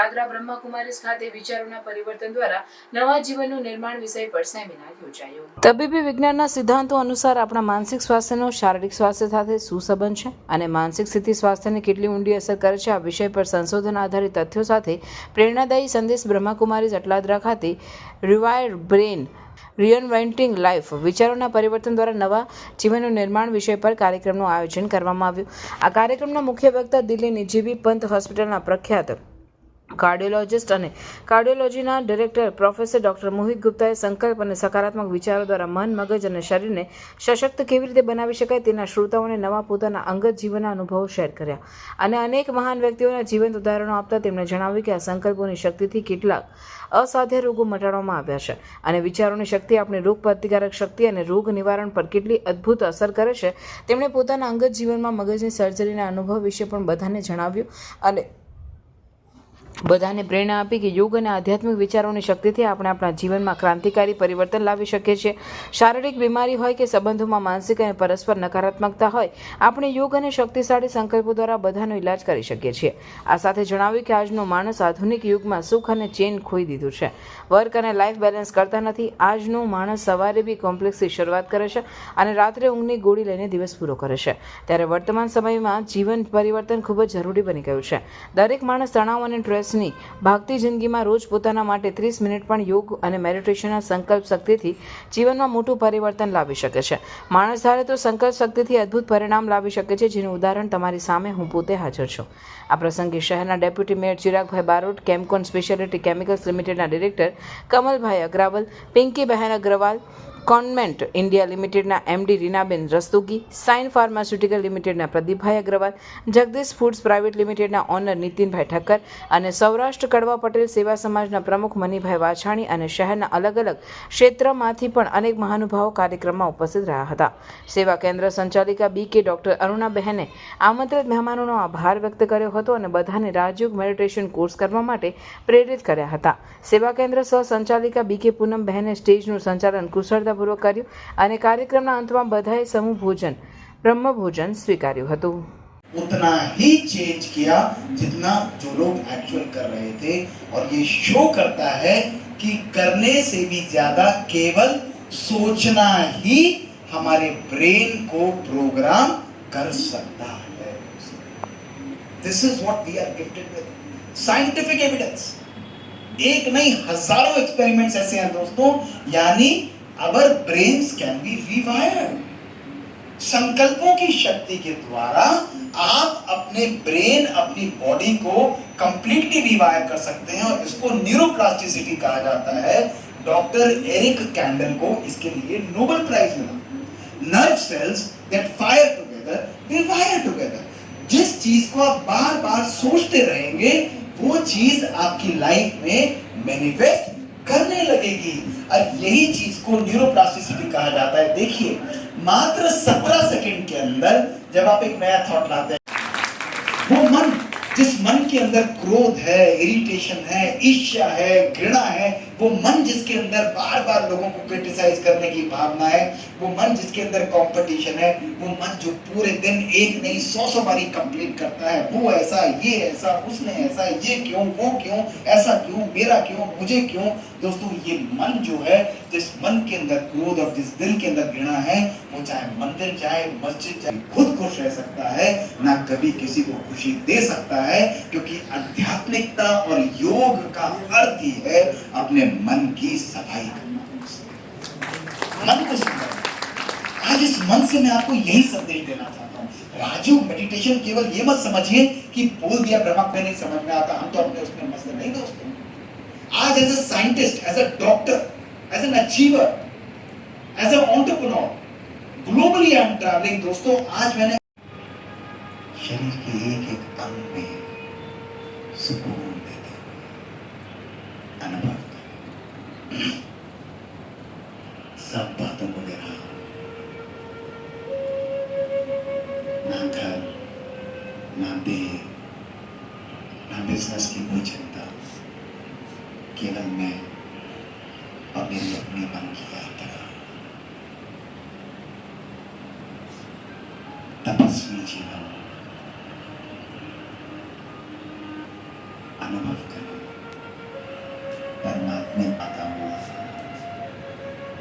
દાદરા બ્રહ્માકુમારીસ ખાતે વિચારોના પરિવર્તન દ્વારા નવા જીવનનું નિર્માણ વિષય પર સેમિનાર યોજાયો તબીબી વિજ્ઞાનના સિદ્ધાંતો અનુસાર આપણા માનસિક સ્વાસ્થ્યનો શારીરિક સ્વાસ્થ્ય સાથે શું સંબંધ છે અને માનસિક સ્થિતિ સ્વાસ્થ્યને કેટલી ઊંડી અસર કરે છે આ વિષય પર સંશોધન આધારિત તથ્યો સાથે પ્રેરણાદાયી સંદેશ બ્રહ્માકુમારીઝ અટલાદરા ખાતે રિવાયર બ્રેન રિયનવેન્ટિંગ લાઈફ વિચારોના પરિવર્તન દ્વારા નવા જીવનનું નિર્માણ વિષય પર કાર્યક્રમનું આયોજન કરવામાં આવ્યું આ કાર્યક્રમના મુખ્ય વક્તા દિલ્હીની જીબી પંત હોસ્પિટલના પ્રખ્યાત કાર્ડિયોલોજિસ્ટ અને કાર્ડિયોલોજીના ડિરેક્ટર પ્રોફેસર ડોક્ટર મોહિત ગુપ્તાએ સંકલ્પ અને સકારાત્મક વિચારો દ્વારા મન મગજ અને શરીરને સશક્ત કેવી રીતે બનાવી શકાય તેના શ્રોતાઓને નવા પોતાના અંગત જીવનના અનુભવો શેર કર્યા અને અનેક મહાન વ્યક્તિઓના જીવંત ઉદાહરણો આપતા તેમણે જણાવ્યું કે આ સંકલ્પોની શક્તિથી કેટલાક અસાધ્ય રોગો મટાડવામાં આવ્યા છે અને વિચારોની શક્તિ આપણી રોગ પ્રતિકારક શક્તિ અને રોગ નિવારણ પર કેટલી અદ્ભુત અસર કરે છે તેમણે પોતાના અંગત જીવનમાં મગજની સર્જરીના અનુભવ વિશે પણ બધાને જણાવ્યું અને બધાને પ્રેરણા આપી કે યોગ અને આધ્યાત્મિક વિચારોની શક્તિથી આપણે આપણા જીવનમાં ક્રાંતિકારી પરિવર્તન લાવી શકીએ છીએ શારીરિક બીમારી હોય કે સંબંધોમાં માનસિક અને પરસ્પર નકારાત્મકતા હોય આપણે યોગ અને શક્તિશાળી સંકલ્પો દ્વારા બધાનો ઇલાજ કરી શકીએ છીએ આ સાથે જણાવ્યું કે આજનો માણસ આધુનિક યુગમાં સુખ અને ચેન ખોઈ દીધું છે વર્ક અને લાઈફ બેલેન્સ કરતા નથી આજનો માણસ સવારે બી કોમ્પ્લેક્સથી શરૂઆત કરે છે અને રાત્રે ઊંઘની ગોળી લઈને દિવસ પૂરો કરે છે ત્યારે વર્તમાન સમયમાં જીવન પરિવર્તન ખૂબ જ જરૂરી બની ગયું છે દરેક માણસ તણાવ અને સ્ટ્રેસ વર્ષની ભાગતી જિંદગીમાં રોજ પોતાના માટે ત્રીસ મિનિટ પણ યોગ અને મેડિટેશનના સંકલ્પ શક્તિથી જીવનમાં મોટું પરિવર્તન લાવી શકે છે માણસ ધારે તો સંકલ્પ શક્તિથી અદ્ભુત પરિણામ લાવી શકે છે જેનું ઉદાહરણ તમારી સામે હું પોતે હાજર છું આ પ્રસંગે શહેરના deputy mayor Chiragbhai Barot Chemcon speciality chemicals લિમિટેડના ડિરેક્ટર કમલભાઈ અગ્રવાલ બહેન અગ્રવાલ કોન્મેન્ટ ઇન્ડિયા લિમિટેડના MD Reenaben Rastogi sign pharmaceutical લિમિટેડના પ્રદીપભાઈ અગ્રવાલ જગદીશ ફૂડ્સ પ્રાઇવેટ લિમિટેડના ઓનર નીતિનભાઈ ઠક્કર અને સૌરાષ્ટ્ર કડવા પટેલ સેવા સમાજના પ્રમુખ મનીભાઈ વાછાણી અને શહેરના અલગ અલગ ક્ષેત્રમાંથી પણ અનેક મહાનુભાવો કાર્યક્રમમાં ઉપસ્થિત રહ્યા હતા સેવા કેન્દ્ર સંચાલિકા બી કે ડોક્ટર અરુણાબહેને આમંત્રિત મહેમાનોનો આભાર વ્યક્ત કર્યો હતો અને બધાને રાજયોગ મેડિટેશન કોર્સ કરવા માટે પ્રેરિત કર્યા હતા સેવા કેન્દ્ર સહસંચાલિકા બી કે પૂનમ બહેને સ્ટેજનું સંચાલન કુશળતા पूरा करियो અને કાર્યક્રમના અંતમાં બધાએ સામૂહિક ભોજન બ્રહ્મ ભોજન સ્વીકાર્યું હતું ઓતના હી ચેન્જ કર્યા જીતના જો લોગ એક્ચ્યુઅલ કર રહે تھے ઓર યે શો કરતા હૈ કી કરને સે ભી જ્યાદા કેવલ સોચના હી હમારે બ્રેન કો પ્રોગ્રામ કર સકતા હૈ This is what we are gifted with scientific evidence એક નહીં હજારો એક્સપેરિમેન્ટસ હૈ યાર દોસ્તો યાની our brain can be rewired संकल्पों की शक्ति के द्वारा आप अपने ब्रेन अपनी बॉडी को कंप्लीटली रिवायर कर सकते हैं और इसको न्यूरोप्लास्टिसिटी कहा जाता है डॉक्टर एरिक कैंडल को इसके लिए नोबेल प्राइज मिला nerve cells that fire together they wire together जिस चीज को आप बार बार सोचते रहेंगे वो चीज आपकी लाइफ में मैनिफेस्ट करने लगेगी और यही चीज को न्यूरोप्लास्टिसिटी कहा जाता है देखिए मात्र सत्रह सेकंड के अंदर जब आप एक नया थॉट लाते हैं जिस मन के अंदर क्रोध है इरिटेशन है ईर्ष्या है घृणा है वो मन जिसके अंदर बार बार लोगों को क्रिटिसाइज करने की भावना है वो मन जिसके अंदर कंपटीशन है वो मन जो पूरे दिन एक नहीं सौ सौ बारी कंप्लीट करता है वो ऐसा ये ऐसा उसने ऐसा ये क्यों वो क्यों ऐसा क्यों मेरा क्यों मुझे क्यों दोस्तों ये मन जो है जिस मन के अंदर क्रोध और जिस दिल के अंदर घृणा है वो चाहे मंदिर चाहे मस्जिद चाहे खुद खुश रह सकता है ना कभी किसी को खुशी दे सकता है है क्योंकि आध्यात्मिकता और योग का अर्थ ही है अपने मन की सफाई करना मन को आज इस मन से मैं आपको यही संदेश देना चाहता हूँ राजीव मेडिटेशन केवल ये मत समझिए कि बोल दिया ब्रह्मा में नहीं समझ में आता हम तो अपने उसमें मस्त नहीं दोस्तों आज as a scientist as a doctor as an achiever as an entrepreneur globally I am travelling दोस्तों आज मैंने शरीर के एक एक अंग में sepuluh dede. Anak bakti. Sampah tunggu dera. Nangkar. Nanti. Nanti saski mu cinta. Kilang me. Pabindok ni mangkiata. Tapas ni cinta.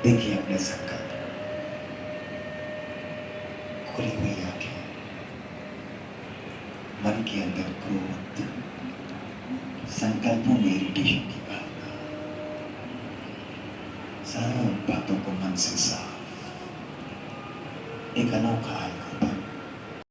देखिए अपने संकल्प खुली हुई आंखें मन के अंदर क्रोध संकल्पों में इरिटेशन की भावना सारा उन बातों को मन से साफ एक अनोखा